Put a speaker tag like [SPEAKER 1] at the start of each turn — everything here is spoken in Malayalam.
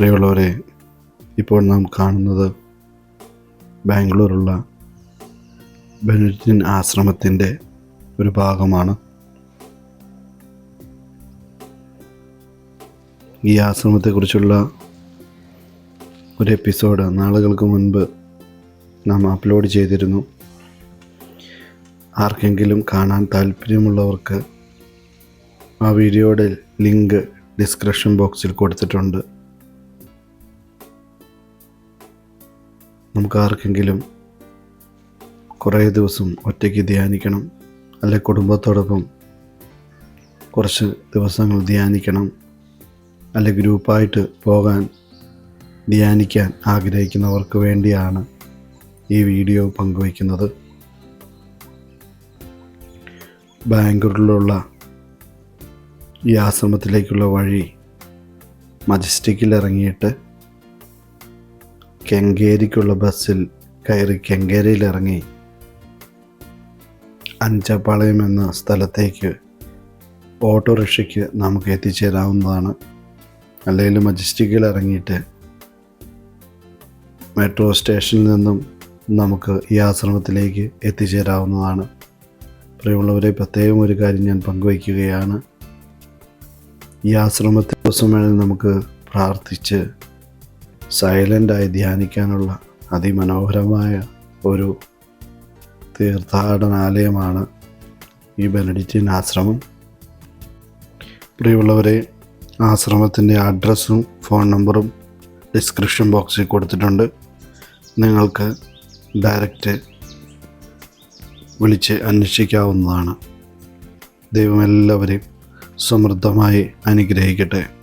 [SPEAKER 1] പ്രിയമുള്ളവരെ ഇപ്പോൾ നാം കാണുന്നത് ബാംഗ്ലൂരുള്ള ബനുജിൻ ആശ്രമത്തിന്റെ ഒരു ഭാഗമാണ്. ഈ ആശ്രമത്തെക്കുറിച്ചുള്ള ഒരു എപ്പിസോഡ് നാളുകൾക്ക് മുൻപ് നാം അപ്ലോഡ് ചെയ്തിരുന്നു. ആർക്കെങ്കിലും കാണാൻ താല്പര്യമുള്ളവർക്ക് ആ വീഡിയോയുടെ ലിങ്ക് ഡിസ്ക്രിപ്ഷൻ ബോക്സിൽ കൊടുത്തിട്ടുണ്ട്. നമുക്ക് ആർക്കെങ്കിലും കുറേ ദിവസം ഒറ്റയ്ക്ക് ധ്യാനിക്കണം അല്ലെ കുടുംബത്തോടൊപ്പം കുറച്ച് ദിവസങ്ങൾ ധ്യാനിക്കണം അല്ലെ ഗ്രൂപ്പായിട്ട് പോകാൻ ധ്യാനിക്കാൻ ആഗ്രഹിക്കുന്നവർക്ക് വേണ്ടിയാണ് ഈ വീഡിയോ പങ്കുവയ്ക്കുന്നത്. ബാംഗ്ലൂരിലുള്ള ഈ ആശ്രമത്തിലേക്കുള്ള വഴി മജസ്റ്റിക്കിൽ ഇറങ്ങിയിട്ട് കെങ്കേരിക്കുള്ള ബസ്സിൽ കയറി കെങ്കേരിയിലിറങ്ങി അഞ്ചപ്പാളയം എന്ന സ്ഥലത്തേക്ക് ഓട്ടോറിക്ഷയ്ക്ക് നമുക്ക് എത്തിച്ചേരാവുന്നതാണ്. അല്ലെങ്കിൽ മജസ്റ്റിക്കിൽ ഇറങ്ങിയിട്ട് മെട്രോ സ്റ്റേഷനിൽ നിന്നും നമുക്ക് ഈ ആശ്രമത്തിലേക്ക് എത്തിച്ചേരാവുന്നതാണ്. പ്രിയമുള്ളവരെ പ്രത്യേകം ഒരു കാര്യം ഞാൻ പങ്കുവയ്ക്കുകയാണ്. ഈ ആശ്രമത്തിൽ ദിവസം വേണമെങ്കിൽ നമുക്ക് പ്രാർത്ഥിച്ച് സൈലന്റായി ധ്യാനിക്കാനുള്ള അതിമനോഹരമായ ഒരു തീർത്ഥാടനാലയമാണ് ഈ ബെനഡിക്റ്റിൻ ആശ്രമം. പ്രിയമുള്ളവരെ ആശ്രമത്തിന്റെ അഡ്രസ്സും ഫോൺ നമ്പറും ഡിസ്ക്രിപ്ഷൻ ബോക്സിൽ കൊടുത്തിട്ടുണ്ട്. നിങ്ങൾക്ക് ഡയറക്റ്റ് വിളിച്ച് അന്വേഷിക്കാവുന്നതാണ്. ദൈവം എല്ലാവരെയും സമൃദ്ധമായി അനുഗ്രഹിക്കട്ടെ.